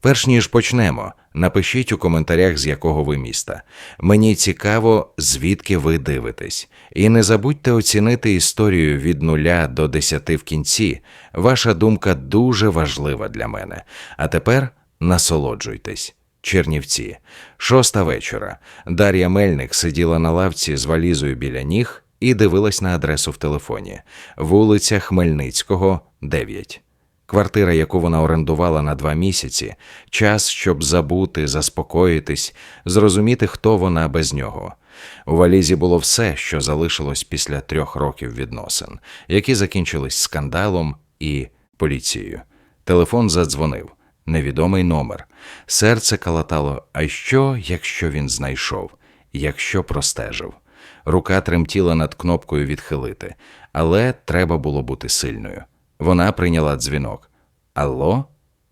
Перш ніж почнемо, напишіть у коментарях, з якого ви міста. Мені цікаво, звідки ви дивитесь. І не забудьте оцінити історію від нуля до десяти в кінці. Ваша думка дуже важлива для мене. А тепер насолоджуйтесь. Чернівці. Шоста вечора. Дар'я Мельник сиділа на лавці з валізою біля ніг і дивилась на адресу в телефоні. Вулиця Хмельницького, 9. Квартира, яку вона орендувала на два місяці, час, щоб забути, заспокоїтись, зрозуміти, хто вона без нього. У валізі було все, що залишилось після трьох років відносин, які закінчились скандалом і поліцією. Телефон задзвонив. Невідомий номер. Серце калатало. А що, якщо він знайшов, якщо простежив? Рука тремтіла над кнопкою відхилити, але треба було бути сильною. Вона прийняла дзвінок. Алло?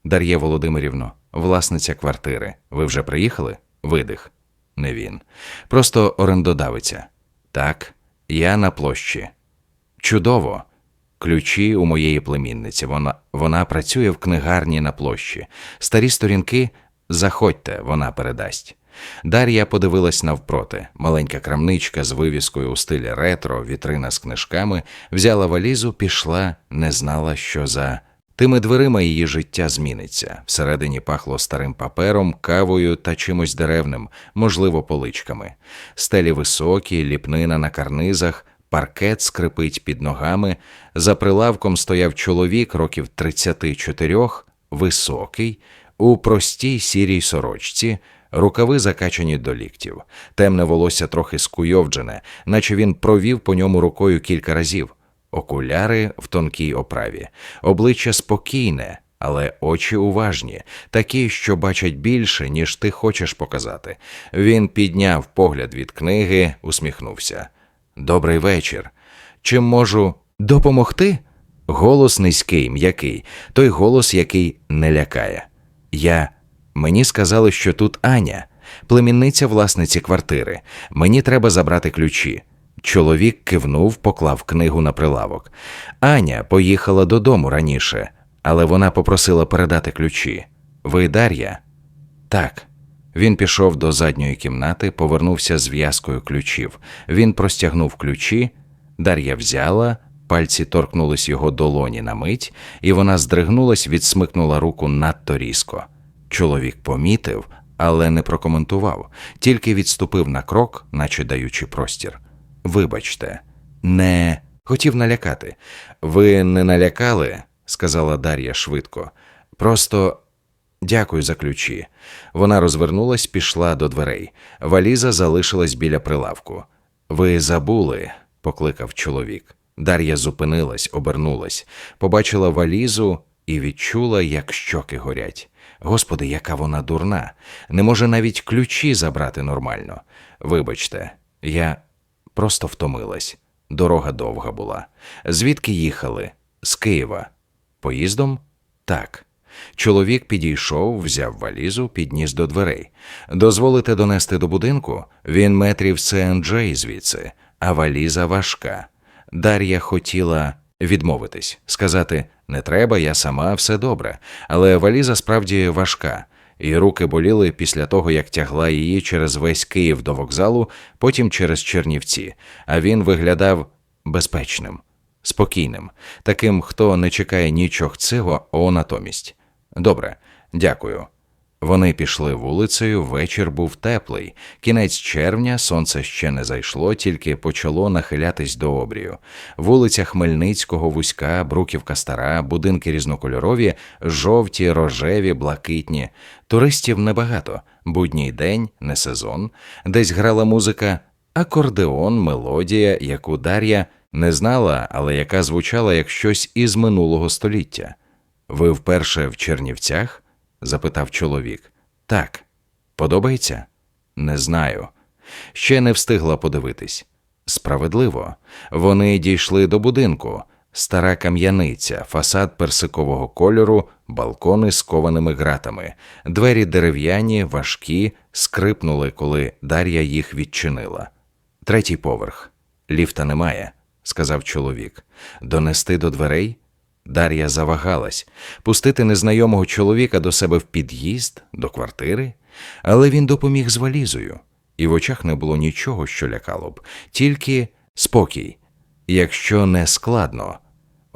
Дар'є Володимирівно, власниця квартири. Ви вже приїхали? Видих. Не він. Просто орендодавиця. Так, я на площі. Чудово. Ключі у моєї племінниці. Вона, вона працює в книгарні на площі. Старі сторінки заходьте, вона передасть. Дар'я подивилась навпроти. Маленька крамничка з вивіскою у стилі ретро, вітрина з книжками, взяла валізу, пішла, не знала, що за. Тими дверима її життя зміниться. Всередині пахло старим папером, кавою та чимось деревним, можливо, поличками. Стелі високі, ліпнина на карнизах, паркет скрипить під ногами. За прилавком стояв чоловік років 34, високий, у простій сірій сорочці, рукави закачані до ліктів, темне волосся трохи скуйовджене, наче він провів по ньому рукою кілька разів. Окуляри в тонкій оправі, обличчя спокійне, але очі уважні, такі, що бачать більше, ніж ти хочеш показати. Він підняв погляд від книги, усміхнувся. Добрий вечір. Чим можу допомогти? Голос низький, м'який, той голос, який не лякає. Я. Мені сказали, що тут Аня, племінниця власниці квартири. Мені треба забрати ключі. Чоловік кивнув, поклав книгу на прилавок. Аня поїхала додому раніше, але вона попросила передати ключі. Ви Дар'я? Так. Він пішов до задньої кімнати, повернувся з в'язкою ключів. Він простягнув ключі, Дар'я взяла, пальці торкнулись його долоні на мить, і вона здригнулась, відсмикнула руку надто різко. Чоловік помітив, але не прокоментував, тільки відступив на крок, наче даючи простір. Вибачте, не хотів налякати. Ви не налякали, сказала Дар'я швидко. Просто дякую за ключі. Вона розвернулась, пішла до дверей. Валіза залишилась біля прилавку. Ви забули, покликав чоловік. Дар'я зупинилась, обернулась, побачила валізу і відчула, як щоки горять. Господи, яка вона дурна. Не може навіть ключі забрати нормально. Вибачте, я просто втомилась. Дорога довга була. Звідки їхали? З Києва. Поїздом? Так. Чоловік підійшов, взяв валізу, підніс до дверей. Дозволите донести до будинку? Він метрів СНДЖ звідси, а валіза важка. Дар'я хотіла відмовитись, сказати не треба, я сама, все добре. Але валіза справді важка, і руки боліли після того, як тягла її через весь Київ до вокзалу, потім через Чернівці, а він виглядав безпечним, спокійним, таким, хто не чекає нічого цього, о натомість. Добре, дякую. Вони пішли вулицею, вечір був теплий. Кінець червня, сонце ще не зайшло, тільки почало нахилятись до обрію. Вулиця Хмельницького, вузька, бруківка стара, будинки різнокольорові, жовті, рожеві, блакитні. Туристів небагато. Будній день, не сезон. Десь грала музика, акордеон, мелодія, яку Дар'я не знала, але яка звучала як щось із минулого століття. Ви вперше в Чернівцях? Запитав чоловік. Так. Подобається? Не знаю. Ще не встигла подивитись. Справедливо. Вони дійшли до будинку. Стара кам'яниця, фасад персикового кольору, балкони з кованими гратами, двері дерев'яні, важкі, скрипнули, коли Дар'я їх відчинила. Третій поверх. Ліфта немає, сказав чоловік. Донести до дверей? Дар'я завагалась. Пустити незнайомого чоловіка до себе в під'їзд, до квартири, але він допоміг з валізою, і в очах не було нічого, що лякало б, тільки спокій, якщо не складно.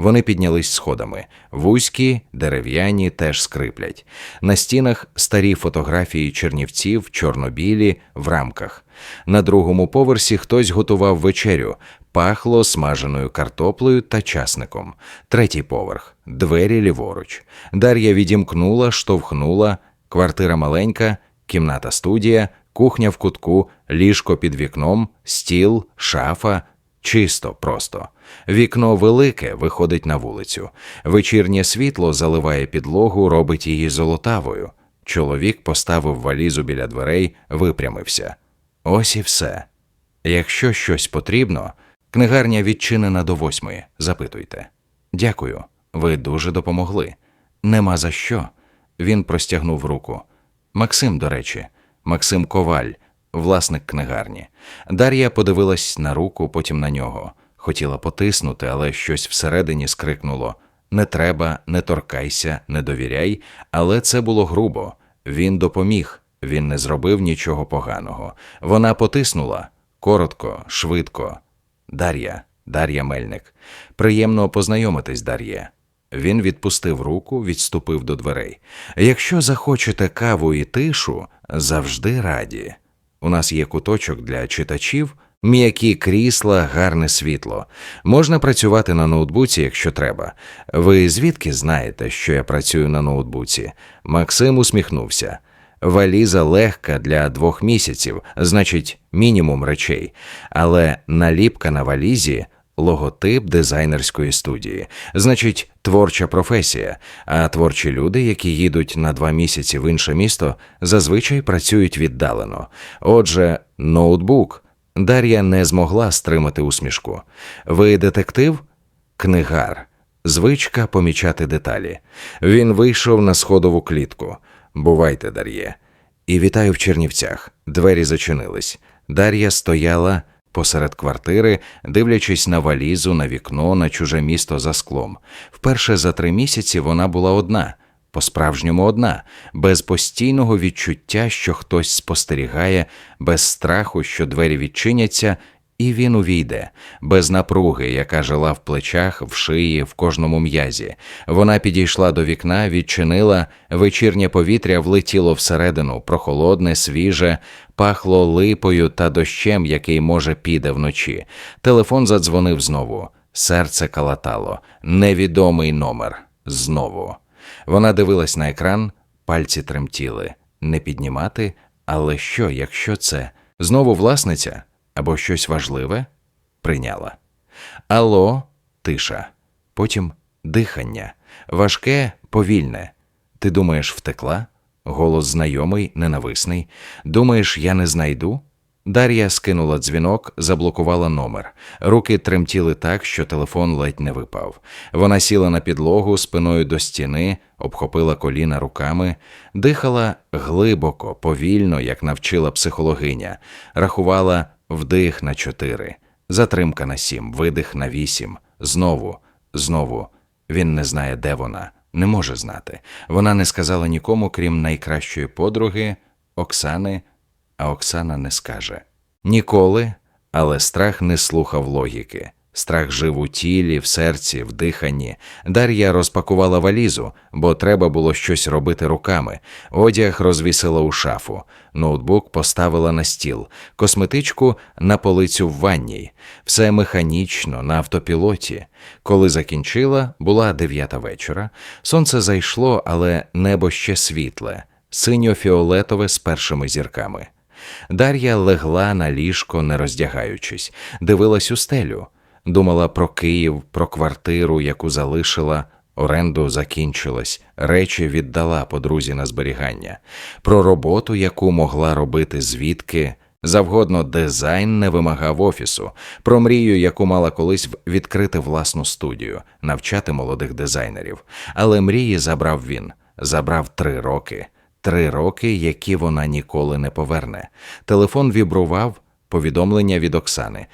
Вони піднялись сходами. Вузькі, дерев'яні теж скриплять. На стінах старі фотографії чернівців, чорнобілі, в рамках. На другому поверсі хтось готував вечерю, пахло смаженою картоплею та часником. Третій поверх, двері ліворуч. Дар'я відімкнула, штовхнула, квартира маленька, кімната студія, кухня в кутку, ліжко під вікном, стіл, шафа. Чисто просто. Вікно велике виходить на вулицю. Вечірнє світло заливає підлогу, робить її золотавою. Чоловік поставив валізу біля дверей, випрямився. Ось і все. Якщо щось потрібно, книгарня відчинена до восьмої. Запитуйте. Дякую, ви дуже допомогли. Нема за що. Він простягнув руку. Максим, до речі, Максим Коваль, власник книгарні. Дар'я подивилась на руку, потім на нього. Хотіла потиснути, але щось всередині скрикнуло не треба, не торкайся, не довіряй, але це було грубо. Він допоміг, він не зробив нічого поганого. Вона потиснула коротко, швидко. Дар'я, Дар'я Мельник. Приємно познайомитись, Дар'є. Він відпустив руку, відступив до дверей. Якщо захочете каву і тишу, завжди раді. У нас є куточок для читачів, м'які крісла, гарне світло. Можна працювати на ноутбуці, якщо треба. Ви звідки знаєте, що я працюю на ноутбуці? Максим усміхнувся. Валіза легка для двох місяців, значить, мінімум речей, але наліпка на валізі логотип дизайнерської студії, значить, творча професія. А творчі люди, які їдуть на два місяці в інше місто, зазвичай працюють віддалено. Отже, ноутбук. Дар'я не змогла стримати усмішку. Ви детектив? Книгар. Звичка помічати деталі. Він вийшов на сходову клітку. Бувайте, Дар'є. І вітаю в Чернівцях. Двері зачинились. Дар'я стояла посеред квартири, дивлячись на валізу, на вікно, на чуже місто за склом. Вперше за три місяці вона була одна, по-справжньому одна, без постійного відчуття, що хтось спостерігає, без страху, що двері відчиняться, і він увійде, без напруги, яка жила в плечах, в шиї, в кожному м'язі. Вона підійшла до вікна, відчинила, вечірнє повітря влетіло всередину, прохолодне, свіже, пахло липою та дощем, який, може, піде вночі. Телефон задзвонив знову. Серце калатало. Невідомий номер. Знову. Вона дивилась на екран, пальці тремтіли. Не піднімати, але що, якщо це? Знову власниця? або щось важливе прийняла. Алло, тиша. Потім дихання, важке, повільне. Ти думаєш, втекла? Голос знайомий, ненависний. Думаєш, я не знайду? Дар'я скинула дзвінок, заблокувала номер. Руки тремтіли так, що телефон ледь не випав. Вона сіла на підлогу спиною до стіни, обхопила коліна руками, дихала глибоко, повільно, як навчила психологиня, рахувала вдих на чотири, затримка на сім, видих на вісім. Знову, знову. Він не знає, де вона, не може знати. Вона не сказала нікому, крім найкращої подруги Оксани, а Оксана не скаже ніколи, але страх не слухав логіки. Страх жив у тілі, в серці, в диханні. Дар'я розпакувала валізу, бо треба було щось робити руками. Одяг розвісила у шафу, ноутбук поставила на стіл, косметичку на полицю в ванній. Все механічно, на автопілоті. Коли закінчила, була дев'ята вечора. Сонце зайшло, але небо ще світле, синьо-фіолетове з першими зірками. Дар'я легла на ліжко, не роздягаючись, дивилась у стелю. Думала про Київ, про квартиру, яку залишила, оренду закінчилась, речі віддала подрузі на зберігання, про роботу, яку могла робити звідки. Завгодно дизайн не вимагав офісу, про мрію, яку мала колись відкрити власну студію, навчати молодих дизайнерів. Але мрії забрав він, забрав три роки, три роки, які вона ніколи не поверне. Телефон вібрував повідомлення від Оксани.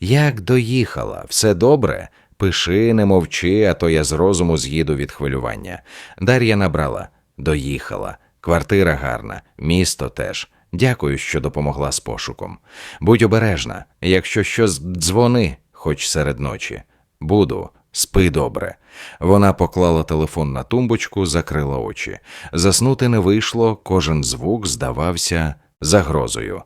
Як доїхала, все добре, Пиши, не мовчи, а то я з розуму з'їду від хвилювання. Дар'я набрала, доїхала. Квартира гарна, місто теж. Дякую, що допомогла з пошуком. Будь обережна, якщо щось дзвони, хоч серед ночі. Буду, спи добре. Вона поклала телефон на тумбочку, закрила очі. Заснути не вийшло, кожен звук здавався загрозою.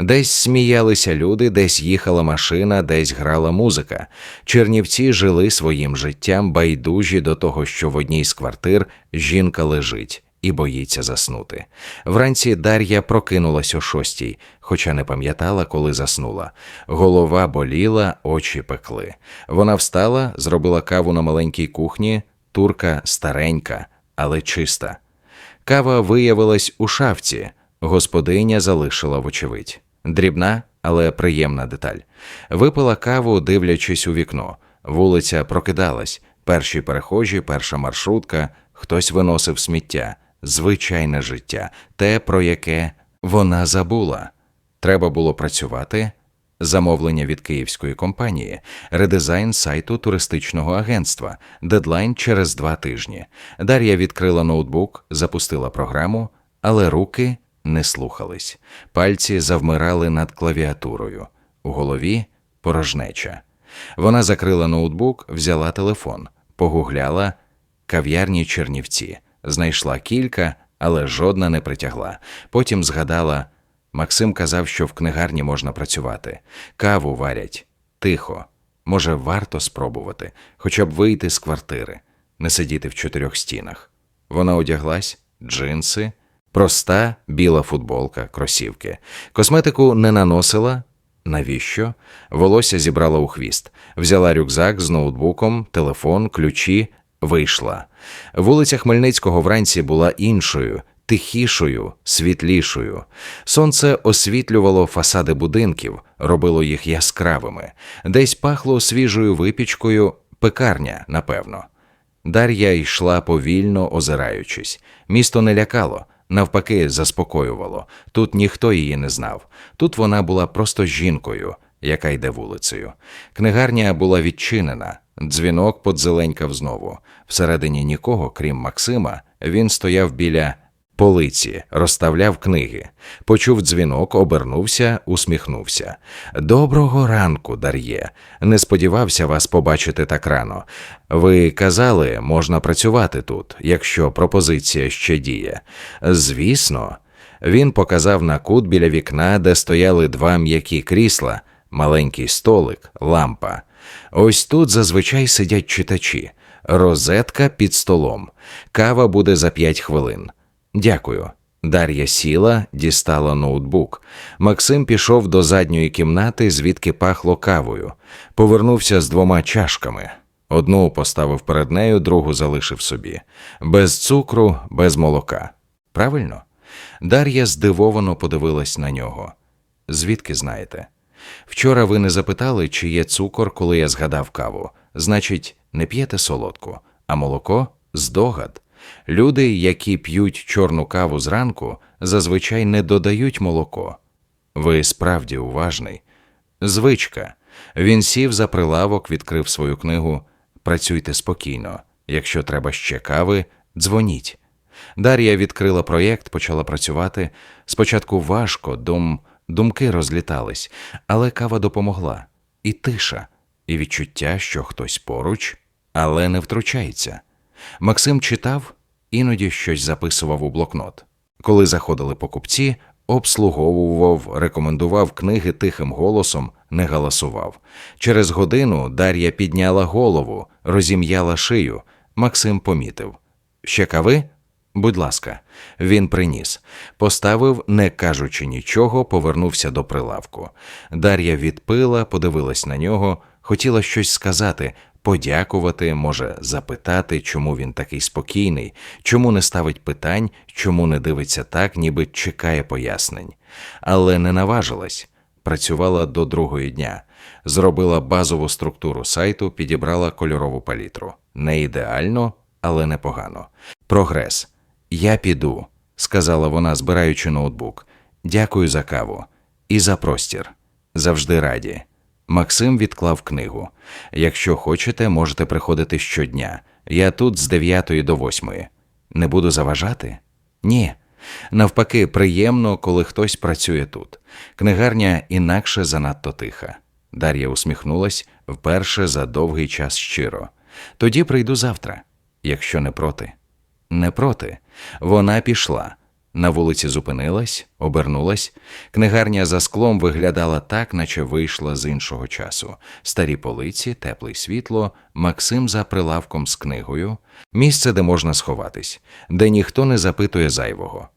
Десь сміялися люди, десь їхала машина, десь грала музика. Чернівці жили своїм життям байдужі до того, що в одній з квартир жінка лежить. І боїться заснути. Вранці Дар'я прокинулась о шостій, хоча не пам'ятала, коли заснула. Голова боліла, очі пекли. Вона встала, зробила каву на маленькій кухні, турка старенька, але чиста. Кава виявилась у шафці, господиня залишила вочевидь. Дрібна, але приємна деталь. Випила каву, дивлячись у вікно. Вулиця прокидалась. Перші перехожі, перша маршрутка, хтось виносив сміття, звичайне життя, те, про яке вона забула. Треба було працювати. Замовлення від київської компанії, редизайн сайту туристичного агентства, дедлайн через два тижні. Дар'я відкрила ноутбук, запустила програму, але руки не слухались. Пальці завмирали над клавіатурою. У голові порожнеча. Вона закрила ноутбук, взяла телефон, погугляла кав'ярні Чернівці, знайшла кілька, але жодна не притягла. Потім згадала. Максим казав, що в книгарні можна працювати. Каву варять тихо. Може, варто спробувати, хоча б вийти з квартири, не сидіти в чотирьох стінах. Вона одяглась, джинси, проста біла футболка, кросівки. Косметику не наносила. Навіщо? Волосся зібрала у хвіст, взяла рюкзак з ноутбуком, телефон, ключі, вийшла. Вулиця Хмельницького вранці була іншою, тихішою, світлішою. Сонце освітлювало фасади будинків, робило їх яскравими, десь пахло свіжою випічкою, пекарня, напевно. Дар'я йшла повільно, озираючись. Місто не лякало, навпаки, заспокоювало. Тут ніхто її не знав. Тут вона була просто жінкою, яка йде вулицею. Книгарня була відчинена. Дзвінок подзеленькав знову. Всередині нікого, крім Максима, він стояв біля полиці, розставляв книги. Почув дзвінок, обернувся, усміхнувся. Доброго ранку, Дар'є. Не сподівався вас побачити так рано. Ви казали, можна працювати тут, якщо пропозиція ще діє. Звісно, він показав на кут біля вікна, де стояли два м'які крісла, маленький столик, лампа. Ось тут зазвичай сидять читачі. Розетка під столом. Кава буде за п'ять хвилин. Дякую. Дар'я сіла, дістала ноутбук. Максим пішов до задньої кімнати, звідки пахло кавою. Повернувся з двома чашками. Одну поставив перед нею, другу залишив собі. Без цукру, без молока. Правильно? Дар'я здивовано подивилась на нього. Звідки знаєте? Вчора ви не запитали, чи є цукор, коли я згадав каву. Значить, не п'єте солодку, а молоко здогад. Люди, які п'ють чорну каву зранку, зазвичай не додають молоко. Ви справді уважний. Звичка. Він сів за прилавок, відкрив свою книгу. Працюйте спокійно. Якщо треба ще кави, дзвоніть. Дар'я відкрила проєкт, почала працювати. Спочатку важко, дум, думки розлітались, але кава допомогла. І тиша, і відчуття, що хтось поруч, але не втручається. Максим читав, іноді щось записував у блокнот. Коли заходили покупці, обслуговував, рекомендував книги тихим голосом, не галасував. Через годину Дар'я підняла голову, розім'яла шию. Максим помітив. Ще кави? Будь ласка, він приніс, поставив, не кажучи нічого, повернувся до прилавку. Дар'я відпила, подивилась на нього, хотіла щось сказати, подякувати, може, запитати, чому він такий спокійний, чому не ставить питань, чому не дивиться так, ніби чекає пояснень. Але не наважилась. Працювала до другої дня, зробила базову структуру сайту, підібрала кольорову палітру. Не ідеально, але непогано. Прогрес. Я піду, сказала вона, збираючи ноутбук. Дякую за каву і за простір. Завжди раді. Максим відклав книгу. Якщо хочете, можете приходити щодня. Я тут з 9 до 8. Не буду заважати? Ні. Навпаки, приємно, коли хтось працює тут. Книгарня інакше занадто тиха. Дар'я усміхнулась вперше за довгий час щиро. Тоді прийду завтра, якщо не проти. Не проти. Вона пішла. На вулиці зупинилась, обернулась. Книгарня за склом виглядала так, наче вийшла з іншого часу. Старі полиці, тепле світло, Максим за прилавком з книгою, місце, де можна сховатись, де ніхто не запитує зайвого.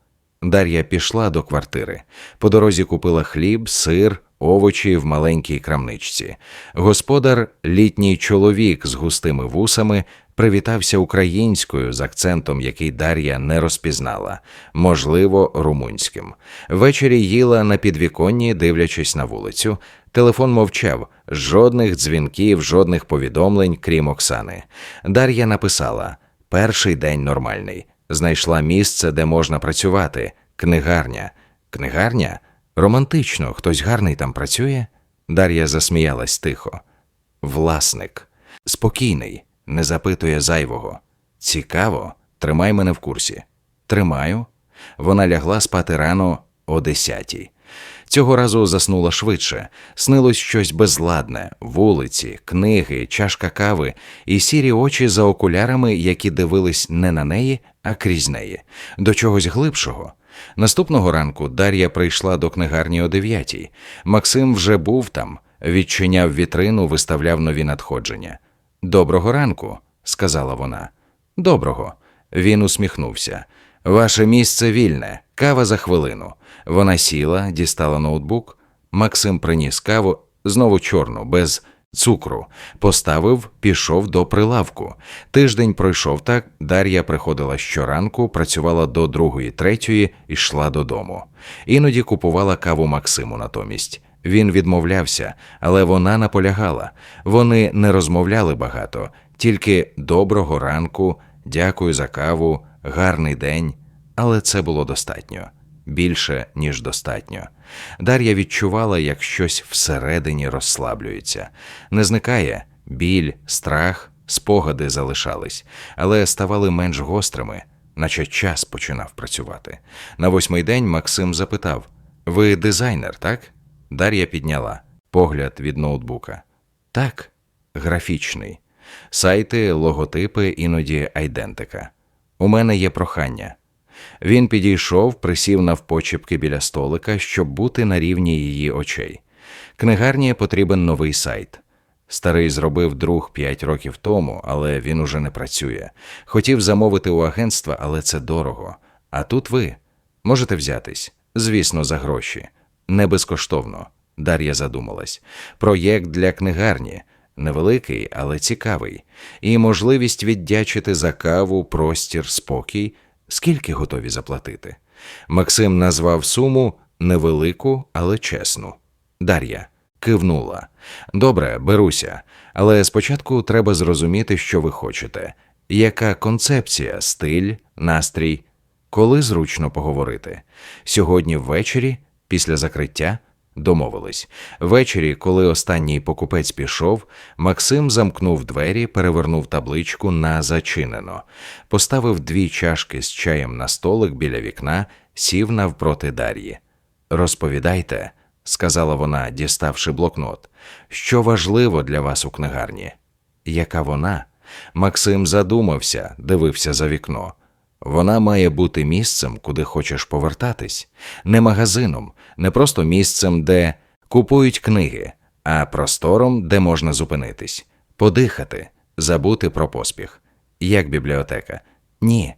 Дар'я пішла до квартири. По дорозі купила хліб, сир, овочі в маленькій крамничці. Господар, літній чоловік з густими вусами, привітався українською з акцентом, який Дар'я не розпізнала, можливо, румунським. Ввечері їла на підвіконні, дивлячись на вулицю. Телефон мовчав, жодних дзвінків, жодних повідомлень, крім Оксани. Дар'я написала: перший день нормальний. Знайшла місце, де можна працювати. Книгарня. Книгарня? Романтично, хтось гарний там працює? Дар'я засміялась тихо. Власник. Спокійний, не запитує зайвого. Цікаво, тримай мене в курсі. Тримаю. Вона лягла спати рано о десятій. Цього разу заснула швидше. Снилось щось безладне, вулиці, книги, чашка кави і сірі очі за окулярами, які дивились не на неї, а крізь неї, до чогось глибшого. Наступного ранку Дар'я прийшла до книгарні о дев'ятій. Максим вже був там, відчиняв вітрину, виставляв нові надходження. Доброго ранку, сказала вона. Доброго. Він усміхнувся. Ваше місце вільне, кава за хвилину. Вона сіла, дістала ноутбук. Максим приніс каву, знову чорну, без цукру. Поставив, пішов до прилавку. Тиждень пройшов так. Дар'я приходила щоранку, працювала до другої, третьої йшла додому. Іноді купувала каву Максиму натомість. Він відмовлявся, але вона наполягала. Вони не розмовляли багато, тільки доброго ранку, дякую за каву, гарний день. Але це було достатньо більше, ніж достатньо. Дар'я відчувала, як щось всередині розслаблюється. Не зникає біль, страх, спогади залишались, але ставали менш гострими, наче час починав працювати. На восьмий день Максим запитав: Ви дизайнер, так? Дар'я підняла погляд від ноутбука. Так, графічний. Сайти, логотипи, іноді айдентика. У мене є прохання. Він підійшов, присів навпочепки біля столика, щоб бути на рівні її очей. Книгарні потрібен новий сайт. Старий зробив друг п'ять років тому, але він уже не працює. Хотів замовити у агентства, але це дорого. А тут ви можете взятись, звісно, за гроші. Не безкоштовно. Дар'я задумалась. Проєкт для книгарні невеликий, але цікавий, і можливість віддячити за каву, простір, спокій. Скільки готові заплатити? Максим назвав суму невелику, але чесну. Дар'я кивнула. Добре, беруся, але спочатку треба зрозуміти, що ви хочете. Яка концепція, стиль, настрій, коли зручно поговорити? Сьогодні ввечері, після закриття, Домовились. Ввечері, коли останній покупець пішов, Максим замкнув двері, перевернув табличку на зачинено, поставив дві чашки з чаєм на столик біля вікна, сів навпроти Дар'ї. Розповідайте, сказала вона, діставши блокнот, що важливо для вас у книгарні. Яка вона? Максим задумався, дивився за вікно. Вона має бути місцем, куди хочеш повертатись, не магазином, не просто місцем, де купують книги, а простором, де можна зупинитись, подихати, забути про поспіх. Як бібліотека? Ні.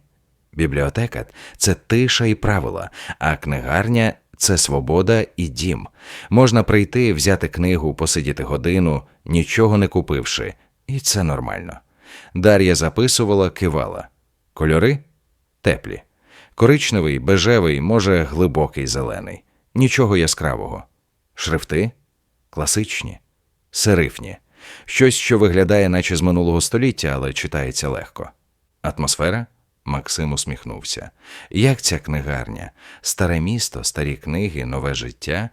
Бібліотека це тиша і правила, а книгарня це свобода і дім. Можна прийти, взяти книгу, посидіти годину, нічого не купивши, і це нормально. Дар'я записувала, кивала. Кольори? Теплі. Коричневий, бежевий, може, глибокий зелений, нічого яскравого. Шрифти класичні, серифні, щось, що виглядає, наче з минулого століття, але читається легко. Атмосфера? Максим усміхнувся. Як ця книгарня? Старе місто, старі книги, нове життя.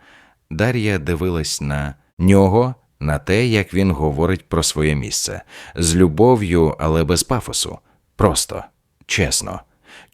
Дар'я дивилась на нього, на те, як він говорить про своє місце, з любов'ю, але без пафосу. Просто, чесно.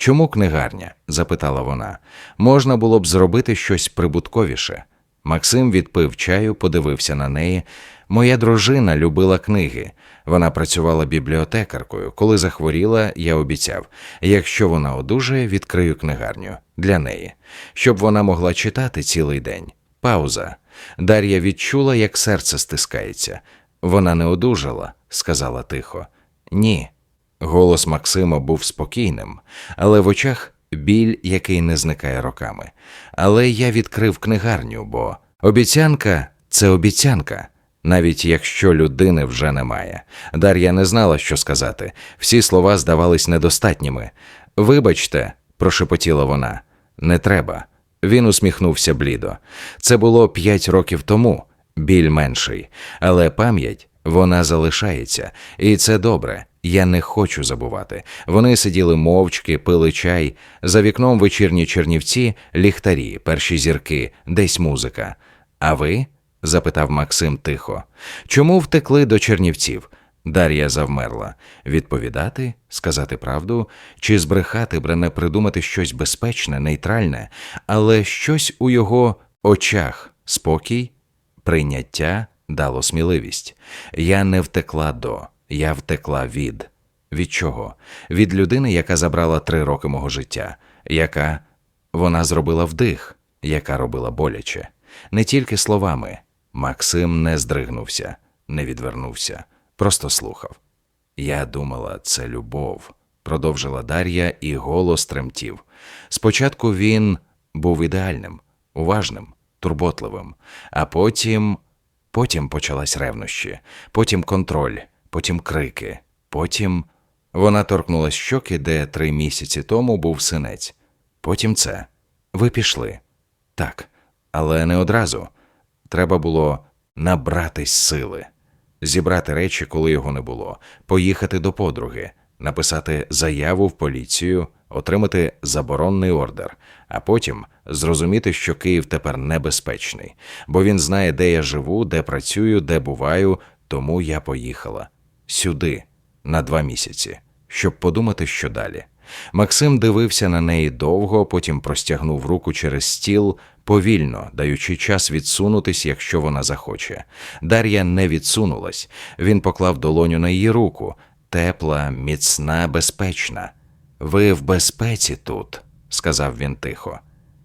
Чому книгарня? запитала вона. Можна було б зробити щось прибутковіше. Максим відпив чаю, подивився на неї. Моя дружина любила книги. Вона працювала бібліотекаркою. Коли захворіла, я обіцяв, якщо вона одужає, відкрию книгарню для неї, щоб вона могла читати цілий день. Пауза. Дар'я відчула, як серце стискається. Вона не одужала, сказала тихо. Ні. Голос Максима був спокійним, але в очах біль, який не зникає роками. Але я відкрив книгарню, бо обіцянка це обіцянка. Навіть якщо людини вже немає. Дар'я не знала, що сказати. Всі слова здавались недостатніми. Вибачте, прошепотіла вона, не треба. Він усміхнувся блідо. Це було п'ять років тому, біль менший, але пам'ять вона залишається, і це добре. Я не хочу забувати. Вони сиділи мовчки, пили чай. За вікном вечірні чернівці, ліхтарі, перші зірки, десь музика. А ви? запитав Максим тихо. Чому втекли до чернівців? Дар'я завмерла. Відповідати, сказати правду, чи збрехати, брене придумати щось безпечне, нейтральне, але щось у його очах спокій, прийняття дало сміливість. Я не втекла до, я втекла від. Від чого? Від людини, яка забрала три роки мого життя, яка вона зробила вдих, яка робила боляче. Не тільки словами. Максим не здригнувся, не відвернувся, просто слухав. Я думала, це любов, продовжила Дар'я, і голос тремтів. Спочатку він був ідеальним, уважним, турботливим, а потім. Потім почалась ревнощі, потім контроль, потім крики, потім вона торкнулась щоки, де три місяці тому був синець. Потім це. Ви пішли. Так, але не одразу. Треба було набратись сили, зібрати речі, коли його не було, поїхати до подруги, написати заяву в поліцію, отримати заборонний ордер, а потім зрозуміти, що Київ тепер небезпечний, бо він знає, де я живу, де працюю, де буваю, тому я поїхала сюди на два місяці, щоб подумати, що далі. Максим дивився на неї довго, потім простягнув руку через стіл повільно, даючи час відсунутись, якщо вона захоче. Дар'я не відсунулась. Він поклав долоню на її руку. Тепла, міцна, безпечна. Ви в безпеці тут, сказав він тихо.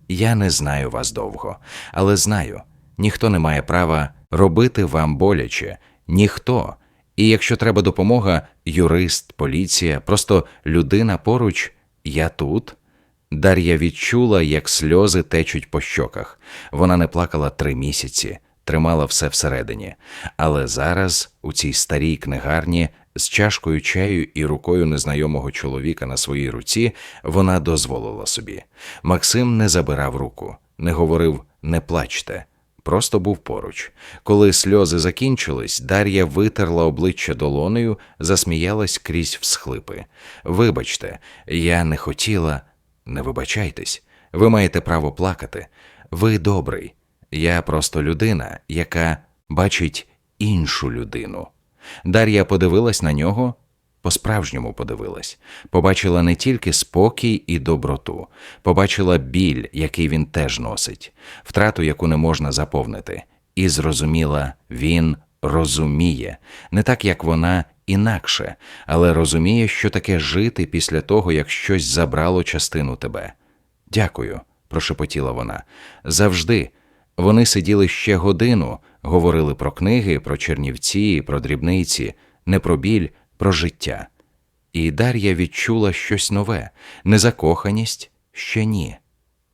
Я не знаю вас довго, але знаю, ніхто не має права робити вам боляче, ніхто. І якщо треба допомога, юрист, поліція, просто людина поруч, я тут. Дар'я відчула, як сльози течуть по щоках. Вона не плакала три місяці, тримала все всередині. Але зараз, у цій старій книгарні, з чашкою чаю і рукою незнайомого чоловіка на своїй руці, вона дозволила собі. Максим не забирав руку, не говорив не плачте. Просто був поруч. Коли сльози закінчились, Дар'я витерла обличчя долонею, засміялась крізь всхлипи. Вибачте, я не хотіла. Не вибачайтесь, ви маєте право плакати. Ви добрий. Я просто людина, яка бачить іншу людину. Дар'я подивилась на нього, по-справжньому подивилась, побачила не тільки спокій і доброту, побачила біль, який він теж носить, втрату, яку не можна заповнити, і зрозуміла, він розуміє, не так як вона інакше, але розуміє, що таке жити після того, як щось забрало частину тебе. Дякую, прошепотіла вона. Завжди. Вони сиділи ще годину, говорили про книги, про чернівці, про дрібниці, не про біль, про життя. І Дар'я відчула щось нове, незакоханість ще ні.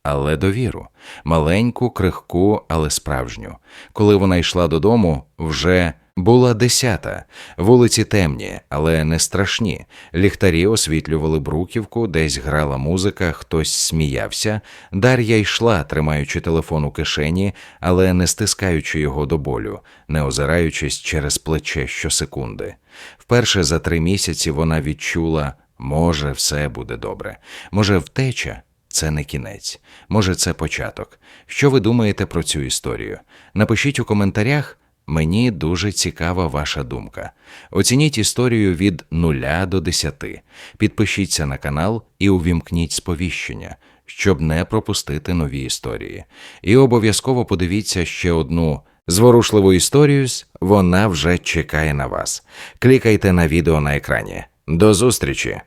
Але довіру, маленьку, крихку, але справжню. Коли вона йшла додому, вже була десята, вулиці темні, але не страшні. Ліхтарі освітлювали бруківку, десь грала музика, хтось сміявся. Дар'я йшла, тримаючи телефон у кишені, але не стискаючи його до болю, не озираючись через плече щосекунди. Вперше за три місяці вона відчула, може, все буде добре, може, втеча. Це не кінець, може, це початок. Що ви думаєте про цю історію? Напишіть у коментарях. Мені дуже цікава ваша думка. Оцініть історію від 0 до 10. Підпишіться на канал і увімкніть сповіщення, щоб не пропустити нові історії. І обов'язково подивіться ще одну зворушливу історію. Вона вже чекає на вас. Клікайте на відео на екрані. До зустрічі!